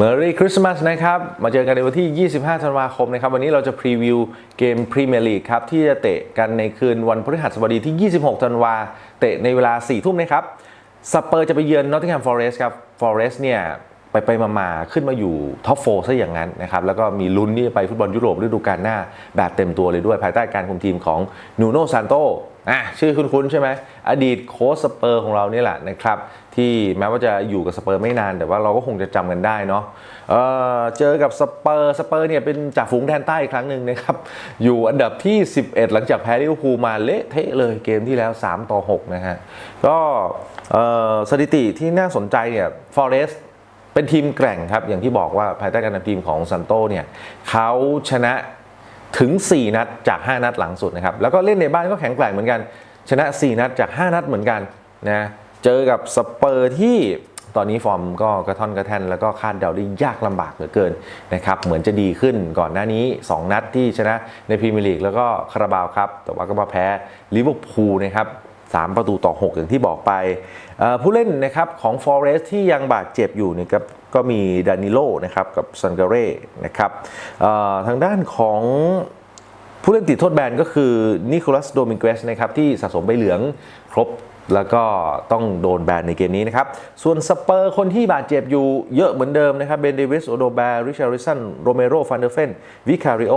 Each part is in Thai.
Merry Christmas นะครับ มาเจอกันในวันที่ 25 ธันวาคมนะครับ วันนี้เราจะพรีวิวเกมพรีเมียร์ลีกครับ ที่จะเตะกันในคืนวันพฤหัสบดีที่ 26 ธันวา เตะในเวลา 4 ทุ่มนะครับ สเปอร์จะไปเยือนนอตติงแฮมฟอเรสต์ครับ ฟอเรสต์เนี่ยไปไปมามาขึ้นมาอยู่ท็อปโฟซะอย่างนั้นนะครับ แล้วก็มีลุ้นที่จะไปฟุตบอลยุโรปฤดูกาลหน้าแบบเต็มตัวเลยด้วย ภายใต้การคุมทีมของนูโนซานโตอะชื่อคุ้นๆ ใช่ไหม อดีตโค้ชสเปอร์ของเรานี่แหละนะครับ ที่แม้ว่าจะอยู่กับสเปอร์ไม่นาน แต่ว่าเราก็คงจะจำกันได้เนาะเเจอกับสเปอร์สเปอร์เนี่ยเป็นจ่าฝูงแดนใต้อีกครั้งหนึ่งนะครับ อยู่อันดับที่ 11 หลังจากแพ้ลิเวอร์พูลมาเละเทะเลยเกมที่แล้ว 3 ต่อ 6 นะฮะ ก็สถิติที่น่าสนใจเนี่ยฟอเรสเป็นทีมแกร่งครับ อย่างที่บอกว่าภายใต้การนำทีมของซันโตเนี่ยเขาชนะถึง 4 นัดจาก 5 นัดหลังสุดนะครับ แล้วก็เล่นในบ้านก็แข็งแกร่งเหมือนกัน ชนะ 4 นัดจาก 5 นัดเหมือนกันนะ เจอกับสเปอร์ที่ตอนนี้ฟอร์มก็กระท่อนกระแท่นแล้วก็คาดเดาได้ยากลำบากเหลือเกินนะครับเหมือนจะดีขึ้นก่อนหน้านี้ 2 นัดที่ชนะในพรีเมียร์ลีกแล้วก็คาราบาวครับ แต่ว่าก็มาแพ้ลิเวอร์พูลนะครับ3ประตูต่อ 6 อย่างที่บอกไป ผู้เล่นนะครับของ Forest ที่ยังบาดเจ็บอยู่นะครับก็มีดานิโลนะครับกับซันเกเร่นะครับทางด้านของผู้เล่นติดโทษแบนก็คือนิโคลัสโดมิเกสนะครับที่สะสมใบเหลืองครบ แล้วก็ต้องโดนแบนในเกมนี้นะครับ ส่วนสเปอร์คนที่บาดเจ็บอยู่เยอะเหมือนเดิมนะครับ เบนเดวิส โอโดแบร์ ริชาริสัน โรเมโร ฟันเดอร์เฟน วิคาริโอ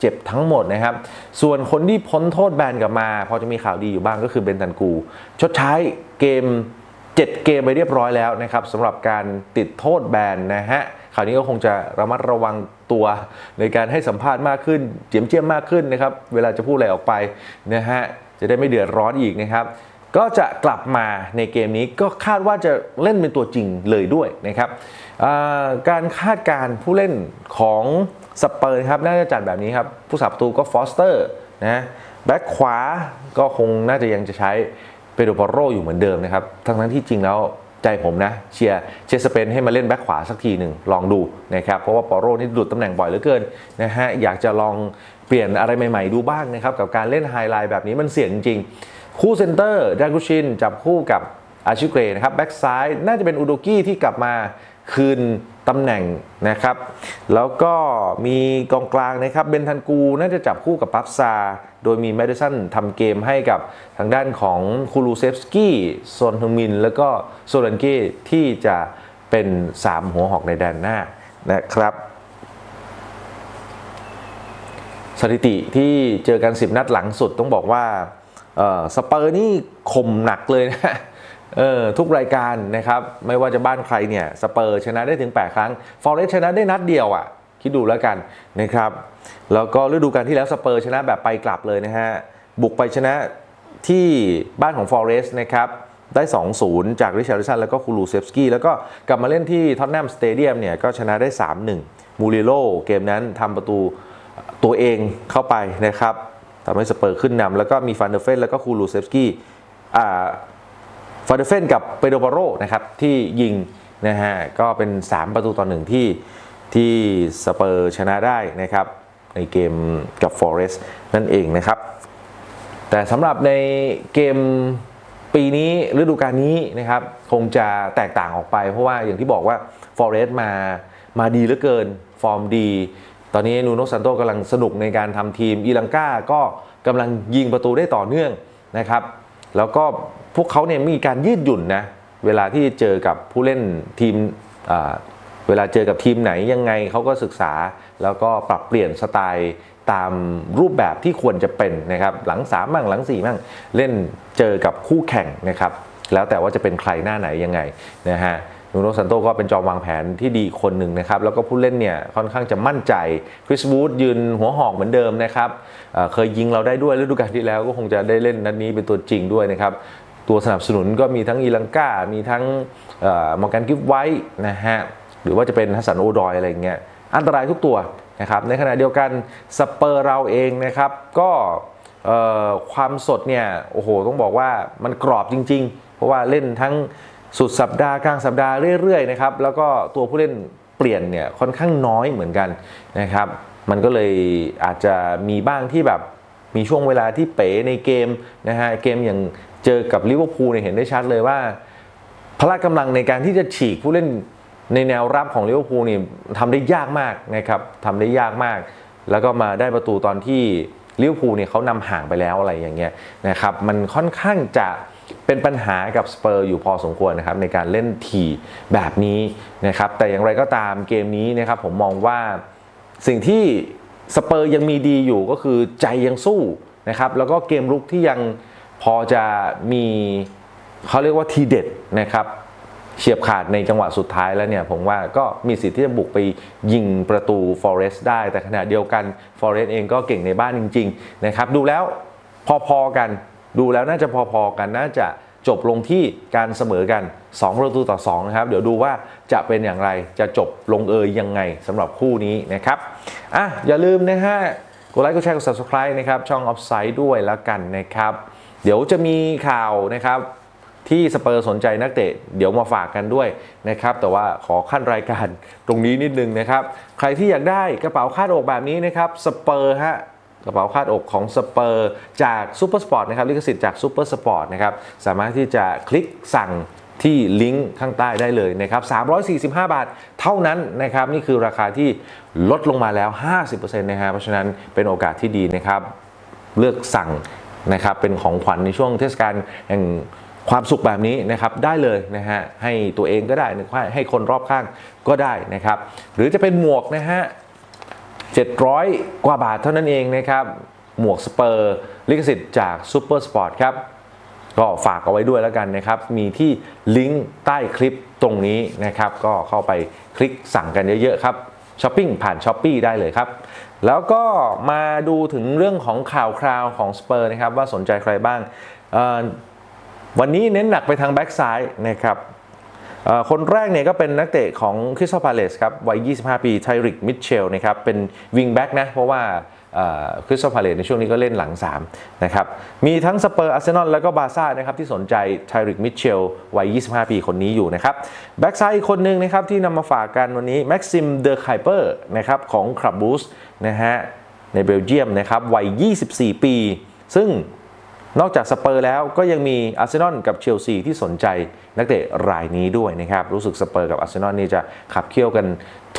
เจ็บทั้งหมดนะครับ ส่วนคนที่พ้นโทษแบนกลับมา พอจะมีข่าวดีอยู่บ้างก็คือเบนตันกู ชดใช้เกม 7 เกมไปเรียบร้อยแล้วนะครับสำหรับการติดโทษแบนนะฮะคราวนี้ก็คงจะระมัดระวังตัวในการให้สัมภาษณ์มากขึ้น เจียมเจียมมากขึ้นนะครับ เวลาจะพูดอะไรออกไปนะฮะ จะได้ไม่เดือดร้อนอีกนะครับ ก็จะกลับมาในเกมนี้ก็คาดว่าจะเล่นเป็นตัวจริงเลยด้วยนะครับการคาดการผู้เล่นของสเปอร์ครับน่าจะจัดแบบนี้ครับ ผู้สับประตูก็ฟอสเตอร์นะแบ็คขวาก็คงน่าจะยังจะใช้เปโดรปโรอยู่เหมือนเดิมนะครับ ทั้งนั้นที่จริงแล้วใจผมนะ เชียร์เชียร์สเปนให้มาเล่นแบ็คขวาสักทีหนึ่งลองดูนะครับ เพราะว่าปอโรนี่ดุดตำแหน่งบ่อยเหลือเกินนะฮะอยากจะลองเปลี่ยนอะไรใหม่ ๆ ดูบ้างนะครับ กับการเล่นไฮไลท์แบบนี้มันเสี่ยงจริง คู่เซนเตอร์ดากุชินจับคู่กับอาชิเกรนะครับแบ็กซ้ายน่าจะเป็นอุดกี้ที่กลับมาคืนตำแหน่งนะครับ แล้วก็มีกองกลางนะครับเบนทันกูน่าจะจับคู่กับปัฟซา โดยมีแมดิสันทำเกมให้กับทางด้านของคูลูเซฟสกี้โซนฮึงมิน แล้วก็โซลันเก้ที่จะเป็น 3 หัวหอกในแดนหน้านะครับ สถิติที่เจอกัน 10 นัดหลังสุดต้องบอกว่า สเปอร์นี่ข่มหนักเลยนะเออทุกรายการนะครับไม่ว่าจะบ้านใครเนี่ยสเปอร์ชนะได้ถึง 8 ครั้งฟอร์เรสชนะได้นัดเดียวอะ่ะคิดดูแล้วกันนะครับแล้วก็ฤดูกาลที่แล้วสเปอร์ชนะแบบไปกลับเลยนะฮะบุกไปชนะที่บ้านของฟอร์เรสนะครับได้ 2-0 จากริชาร์ดสันแล้วก็คูลูเซฟสกี้แล้วก็กลับมาเล่นที่ท็อตแนมสเตเดียมเนี่ยก็ชนะได้ 3-1 มูริโลเกมนั้นทำประตูตัวเองเข้าไปนะครับ ทำให้สเปอร์ขึ้นนำแล้วก็มีฟันเดอร์เฟนแล้วก็คูลูเซฟสกี้อ่านเดอร์เฟนกับเปโดบาโรนะครับที่ยิงนะฮะก็เป็น 3 ประตูต่อหนึ่งที่ที่สเปอร์ชนะได้นะครับในเกมกับฟอเรสต์นั่นเองนะครับ แต่สำหรับในเกมปีนี้ฤดูกาลนี้นะครับคงจะแตกต่างออกไป เพราะว่าอย่างที่บอกว่าฟอเรสต์มามาดีเหลือเกิน ฟอร์มดี ตอนนี้นูโนซันโตกำลังสนุกในการทำทีมอีลังกาก็กำลังยิงประตูได้ต่อเนื่องนะครับ แล้วก็พวกเขาเนี่ยมีการยืดหยุ่นนะเวลาที่เจอกับผู้เล่นทีมเวลาเจอกับทีมไหนยังไงเขาก็ศึกษา แล้วก็ปรับเปลี่ยนสไตล์ตามรูปแบบที่ควรจะเป็นนะครับ หลัง3มั่งหลัง4มั่งเล่นเจอกับคู่แข่งนะครับ แล้วแต่ว่าจะเป็นใครหน้าไหนยังไงนะฮะ นูโนซันโตก็เป็นจอมวางแผนที่ดีคนหนึ่งนะครับ แล้วก็ผู้เล่นเนี่ยค่อนข้างจะมั่นใจ คริสวูดยืนหัวหอกเหมือนเดิมนะครับเเคยยิงเราได้ด้วยฤดูกาลที่แล้วก็คงจะได้เล่นนัดนี้เป็นตัวจริงด้วยนะครับ ตัวสนับสนุนก็มีทั้งอีลังกามีทั้งมอร์แกนกิฟไว้นะฮะ หรือว่าจะเป็นฮัสสันโอดอยอะไรเงี้ย อันตรายทุกตัวนะครับ ในขณะเดียวกันสเปอร์เราเองนะครับ ก็ความสดเนี่ย โอ้โห ต้องบอกว่ามันกรอบจริง ๆ เพราะว่าเล่นทั้ง สุดสัปดาห์กลางสัปดาห์เรื่อยๆนะครับแล้วก็ตัวผู้เล่นเปลี่ยนเนี่ยค่อนข้างน้อยเหมือนกันนะครับ มันก็เลยอาจจะมีบ้างที่แบบมีช่วงเวลาที่เป๋ในเกมนะฮะเกมอย่างเจอกับลิเวอร์พูลเนี่ยเห็นได้ชัดเลยว่า พละกำลังในการที่จะฉีกผู้เล่นในแนวรับของลิเวอร์พูลนี่ทำได้ยากมากนะครับทำได้ยากมาก แล้วก็มาได้ประตูตอนที่ลิเวอร์พูลเนี่ยเขานำห่างไปแล้วอะไรอย่างเงี้ยนะครับมันค่อนข้างจะ เป็นปัญหากับสเปอร์อยู่พอสมควรนะครับในการเล่นทีแบบนี้นะครับแต่อย่างไรก็ตามเกมนี้นะครับผมมองว่าสิ่งที่สเปอร์ยังมีดีอยู่ก็คือใจยังสู้นะครับแล้วก็เกมรุกที่ยังพอจะมีเขาเรียกว่าทีเด็ดนะครับเฉียบขาดในจังหวะสุดท้ายแล้วเนี่ยผมว่าก็มีสิทธิ์ที่จะบุกไปยิงประตู Forest ได้ แต่ขณะเดียวกัน Forest เองก็เก่งในบ้านจริง ๆ นะครับ ดูแล้วพอๆกัน ดูแล้วน่าจะพอๆกันน่าจะจบลงที่การเสมอกัน2ประตูต่อ2นะครับเดี๋ยวดูว่าจะเป็นอย่างไรจะจบลงเอยยังไงสำหรับคู่นี้นะครับอะอย่าลืมนะฮะกดไลค์กดแชร์กด subscribe นะครับช่อง Offside ด้วยแล้วกันนะครับเดี๋ยวจะมีข่าวนะครับที่สเปอร์สนใจนักเตะเดี๋ยวมาฝากกันด้วยนะครับแต่ว่าขอขั้นรายการตรงนี้นิดนึงนะครับ ใครที่อยากได้กระเป๋าคาดอกแบบนี้นะครับสเปอร์ฮะ กระเป๋าคาดอกของสเปอร์จากซูเปอร์สปอร์ตนะครับลิขสิทธิ์จากซูเปอร์สปอร์ตนะครับสามารถที่จะคลิกสั่งที่ลิงก์ข้างใต้ได้เลยนะครับ345 บาทเท่านั้นนะครับ นี่คือราคาที่ลดลงมาแล้ว 50%นะฮะเพราะฉะนั้นเป็นโอกาสที่ดีนะครับ เลือกสั่งนะครับเป็นของขวัญในช่วงเทศกาลแห่งความสุขแบบนี้นะครับได้เลยนะฮะให้ตัวเองก็ได้ให้คนรอบข้างก็ได้นะครับ หรือจะเป็นหมวกนะฮะ 700 กว่าบาทเท่านั้นเองนะครับ หมวกสเปอร์ลิขสิทธิ์จากซูเปอร์สปอร์ตครับ ก็ฝากเอาไว้ด้วยแล้วกันนะครับ มีที่ลิงก์ใต้คลิปตรงนี้นะครับ ก็เข้าไปคลิกสั่งกันเยอะๆครับช้อปปิ้งผ่านช้อปปีได้เลยครับ แล้วก็มาดูถึงเรื่องของข่าวคราวของสเปอร์นะครับว่าสนใจใครบ้าง วันนี้เน้นหนักไปทางแบ็กซ้ายนะครับ คนแรกเนี่ยก็เป็นนักเตะของคริสตัลพาเลสครับวัย 25 ปีไทริกมิทเชลนะครับเป็นวิงแบ็กนะ เพราะว่าคริสตัลพาเลสในช่วงนี้ก็เล่นหลัง 3 นะครับ มีทั้งสเปอร์อาร์เซนอลแล้วก็บาซ่านะครับที่สนใจไทริกมิทเชลวัย 25 ปีคนนี้อยู่นะครับ แบ็กซ้ายอีกคนหนึ่งนะครับที่นำมาฝากกันวันนี้แม็กซิมเดอร์ไคเปอร์นะครับของคลับบูสนะฮะในเบลเยียมนะครับวัย 24 ปี ซึ่ง นอกจากสเปอร์แล้วก็ยังมีอาร์เซนอลกับเชลซีที่สนใจนักเตะรายนี้ด้วยนะครับ รู้สึกสเปอร์กับอาร์เซนอลนี่จะขับเคี่ยวกัน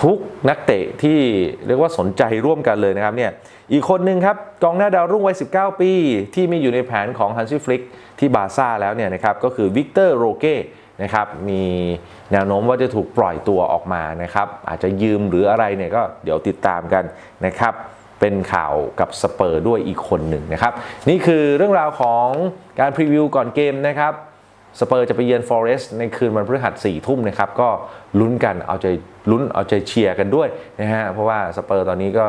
ทุกนักเตะที่เรียกว่าสนใจร่วมกันเลยนะครับเนี่ยอีกคนหนึ่งครับ กองหน้าดาวรุ่งวัย 19 ปี ที่มีอยู่ในแผนของฮันซี่ฟลิกที่บาร์ซ่าแล้วเนี่ยนะครับก็คือวิกเตอร์โรเก้นะครับมีแนวโน้มว่าจะถูกปล่อยตัวออกมานะครับอาจจะยืมหรืออะไรเนี่ยก็เดี๋ยวติดตามกันนะครับ เป็นข่าวกับสเปอร์ด้วยอีกคนหนึ่งนะครับ นี่คือเรื่องราวของการพรีวิวก่อนเกมนะครับสเปอร์จะไปเยือนฟอเรสต์ในคืนวันพฤหัสสี่ทุ่มนะครับ ก็ลุ้นกันเอาใจลุ้นเอาใจเชียร์กันด้วยนะฮะเพราะว่าสเปอร์ตอนนี้ก็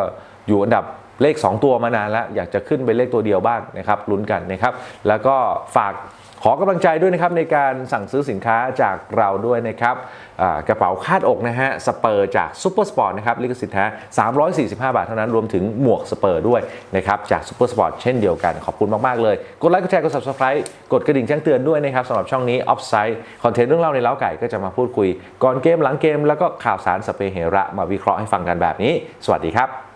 อยู่อันดับเลข 2 ตัวมานานแล้ว อยากจะขึ้นไปเลขตัวเดียวบ้างนะครับลุ้นกันนะครับ แล้วก็ฝาก ขอกำลังใจด้วยนะครับในการสั่งซื้อสินค้าจากเราด้วยนะครับกระเป๋าคาดอกนะฮะสเปอร์จากซูเปอร์สปอร์ตนะครับลิขสิทธิ์แท้345 บาทเท่านั้นรวมถึงหมวกสเปอร์ด้วยนะครับจากซูเปอร์สปอร์ตเช่นเดียวกันขอบคุณมาก ๆ เลย กดไลค์กดแชร์กด subscribe กดกระดิ่งแจ้งเตือนด้วยนะครับสำหรับช่องนี้ Offside คอนเทนต์เรื่องเล่าในเล้าไก่ก็จะมาพูดคุย ก่อนเกมหลังเกม แล้วก็ข่าวสารสเปเฮระมาวิเคราะห์ให้ฟังกันแบบนี้ สวัสดีครับ